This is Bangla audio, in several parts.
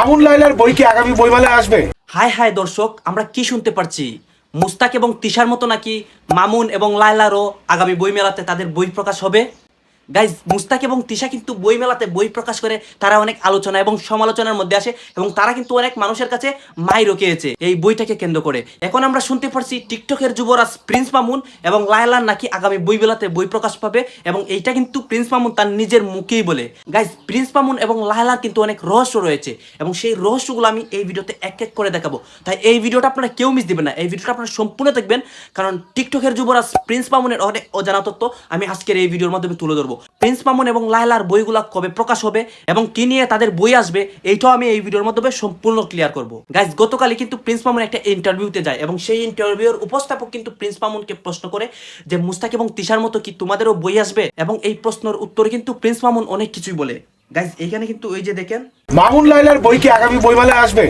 আমুন লাইলার বই কি আগামী বইমেলায় আসবে? হায় হায় দর্শক, আমরা কি শুনতে পারছি? মুস্তাক এবং তিশার মতো নাকি মামুন এবং লায়লারও আগামী বইমেলাতে তাদের বই প্রকাশ হবে? গাইজ মুস্তাক এবং তিশা কিন্তু বই মেলাতে বই প্রকাশ করে, তারা অনেক আলোচনা এবং সমালোচনার মধ্যে আসে এবং তারা কিন্তু অনেক মানুষের কাছে মাই রকিয়েছে এই বইটাকে কেন্দ্র করে। এখন আমরা শুনতে পারছি টিকটকের যুবরাজ প্রিন্স মামুন এবং লায়লার নাকি আগামী বই মেলাতে বই প্রকাশ পাবে এবং এইটা কিন্তু প্রিন্স মামুন তার নিজের মুখেই বলে। গাইজ প্রিন্স মামুন এবং লায়লার কিন্তু অনেক রহস্য রয়েছে এবং সেই রহস্যগুলো আমি এই ভিডিওতে এক এক করে দেখাবো। তাই এই ভিডিওটা আপনারা কেউ মিস দিবেন না, এই ভিডিওটা আপনারা সম্পূর্ণ দেখবেন, কারণ টিকটকের যুবরাজ প্রিন্স মামুনের অনেক অজানা তথ্য আমি আজকের এই ভিডিওর মাধ্যমে তুলে ধরবো। প্রিন্স মামুন এবং লায়লার বইগুলা কবে প্রকাশ হবে এবং কি নিয়ে তাদের বই আসবে, এইটাও আমি এই ভিডিওর মাধ্যমে সম্পূর্ণ ক্লিয়ার করব। গাইজ গতকালই কিন্তু প্রিন্স মামুন একটা ইন্টারভিউতে যায় এবং সেই ইন্টারভিউর উপস্থাপক কিন্তু প্রিন্স মামুনকে প্রশ্ন করে যে, মুস্তাক এবং তিশার মতো কি তোমাদেরও বই আসবে? এবং এই প্রশ্নের উত্তরে কিন্তু প্রিন্স মামুন অনেক কিছুই বলে। গাইজ এখানে কিন্তু ওই যে দেখেন। মামুন লাইলার বই কি আগামী বইমেলায় আসবে?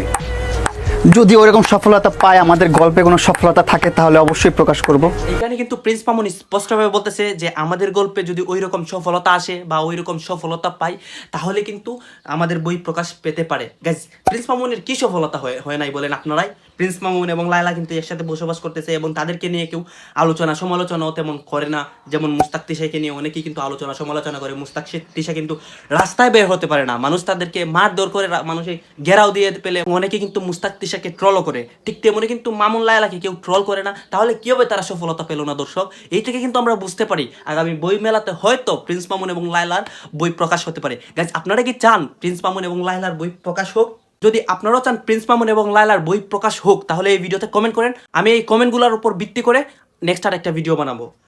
যদি ওরকম সফলতা পায়, আমাদের গল্পে কোনো সফলতা থাকে, তাহলে অবশ্যই প্রকাশ করব। এখানে কিন্তু প্রিন্স মামুন স্পষ্টভাবে বলতেছে যে, আমাদের গল্পে যদি ওই রকম সফলতা আসে বা ওই রকম সফলতা পাই, তাহলে কিন্তু আমাদের বই প্রকাশ পেতে পারে। গাইজ প্রিন্স মামুনের কি সফলতা হয় হয় নাই বলেন আপনারাই। প্রিন্স মামুন এবং লায়লা কিন্তু একসাথে বসবাস করতেছে এবং তাদেরকে নিয়ে কেউ আলোচনা সমালোচনাও তেমন করে না। যেমন মুস্তাক তিশাকে নিয়ে অনেকেই কিন্তু আলোচনা সমালোচনা করে। মুস্তাক তিশা কিন্তু রাস্তায় বের হতে পারে না। মানুষ তাদেরকে মারধর করে মানুষের ঘেরাও দিয়ে পেলে অনেকে কিন্তু মুস্তাক তিশাকে ট্রলও করে। ঠিক তেমনি কিন্তু মামুন লায়লাকে কেউ ট্রল করে না। তাহলে কি হবে তারা সফলতা পেল না, দর্শক? এই থেকে কিন্তু আমরা বুঝতে পারি আগামী বই মেলাতে হয়তো প্রিন্স মামুন এবং লায়লার বই প্রকাশ হতে পারে। গাইজ আপনারা কি চান প্রিন্স মামুন এবং লায়লার বই প্রকাশ হোক? যদি আপনারাও চান প্রিন্স মামুন এবং লায়লার বই প্রকাশ হোক, তাহলে এই ভিডিওতে কমেন্ট করেন। আমি এই কমেন্টগুলোর উপর ভিত্তি করে নেক্সট আর একটা ভিডিও বানাবো।